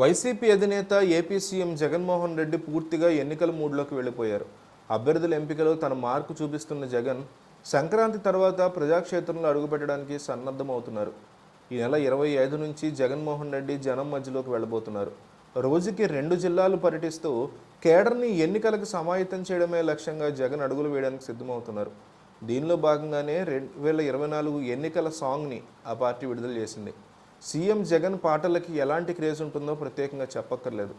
YCP అధినేత AP CM Jaganmohan Reddy పూర్తిగా ఎన్నికల మూడ్లోకి వెళ్ళిపోయారు. అభ్యర్థుల ఎంపికలో తన మార్కు చూపిస్తున్న జగన్ సంక్రాంతి తర్వాత ప్రజాక్షేత్రంలో అడుగుపెట్టడానికి సన్నద్ధమవుతున్నారు. ఈ నెల ఇరవై ఐదు నుంచి జగన్మోహన్ రెడ్డి జనం మధ్యలోకి వెళ్ళబోతున్నారు. రోజుకి రెండు జిల్లాలు పర్యటిస్తూ కేడర్ని ఎన్నికలకు సమాయత్తం చేయడమే లక్ష్యంగా జగన్ అడుగులు వేయడానికి సిద్ధమవుతున్నారు. దీనిలో భాగంగానే రెండు వేల ఇరవై నాలుగు ఎన్నికల సాంగ్ని ఆ పార్టీ విడుదల చేసింది. సీఎం జగన్ పాటలకి ఎలాంటి క్రేజ్ ఉంటుందో ప్రత్యేకంగా చెప్పక్కర్లేదు.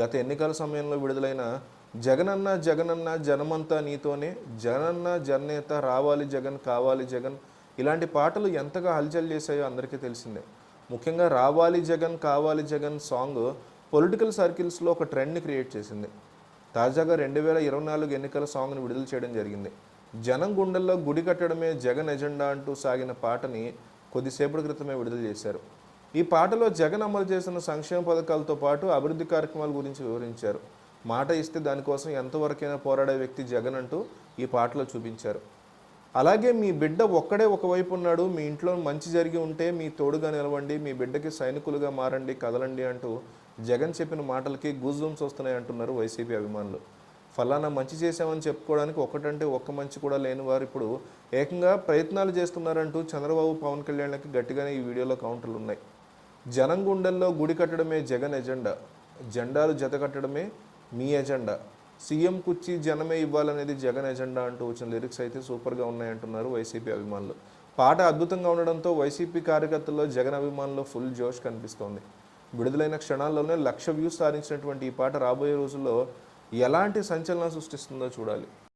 గత ఎన్నికల సమయంలో విడుదలైన జగనన్న జగనన్న జనమంతా నీతోనే జగనన్న జననేత రావాలి జగన్ కావాలి జగన్ ఇలాంటి పాటలు ఎంతగా హల్చల్ చేశాయో అందరికీ తెలిసిందే. ముఖ్యంగా రావాలి జగన్ కావాలి జగన్ సాంగ్ పొలిటికల్ సర్కిల్స్లో ఒక ట్రెండ్ని క్రియేట్ చేసింది. తాజాగా రెండు వేల ఇరవై నాలుగు ఎన్నికల సాంగ్ని విడుదల చేయడం జరిగింది. జనం గుండెల్లో గుడి కట్టడమే జగన్ ఎజెండా అంటూ సాగిన పాటని కొద్దిసేపటి క్రితమే విడుదల చేశారు. ఈ పాటలో జగన్ అమలు చేస్తున్న సంక్షేమ పథకాలతో పాటు అభివృద్ధి కార్యక్రమాల గురించి వివరించారు. మాట ఇస్తే దానికోసం ఎంతవరకైనా పోరాడే వ్యక్తి జగన్ అంటూ ఈ పాటలో చూపించారు. అలాగే మీ బిడ్డ ఒక్కడే ఒకవైపు ఉన్నాడు మీ ఇంట్లో మంచి జరిగి ఉంటే మీ తోడుగా నిలవండి మీ బిడ్డకి సైనికులుగా మారండి కదలండి అంటూ జగన్ చెప్పిన మాటలకి గూజూమ్స్ వస్తున్నాయి అంటున్నారు వైసీపీ అభిమానులు. ఫలానా మంచి చేశామని చెప్పుకోవడానికి ఒక్కటంటే ఒక్క మంచి కూడా లేని వారు ఇప్పుడు ఏకంగా ప్రయత్నాలు చేస్తున్నారంటూ చంద్రబాబు పవన్ కళ్యాణ్కి గట్టిగానే ఈ వీడియోలో కౌంటర్లు ఉన్నాయి. జనం గుండెల్లో గుడి కట్టడమే జగన్ ఎజెండా జెండాలు జత కట్టడమే మీ ఎజెండా సీఎం కుర్చీ జనమే ఇవ్వాలనేది జగన్ ఎజెండా అంటూ వచ్చిన లిరిక్స్ అయితే సూపర్గా ఉన్నాయంటున్నారు వైసీపీ అభిమానులు. పాట అద్భుతంగా ఉండడంతో వైసీపీ కార్యకర్తల్లో జగన్ అభిమానులు ఫుల్ జోష్ కనిపిస్తోంది. విడుదలైన క్షణాల్లోనే లక్ష వ్యూస్ సాధించినటువంటి ఈ పాట రాబోయే రోజుల్లో ఎలాంటి సంచలనం సృష్టిస్తుందో చూడాలి.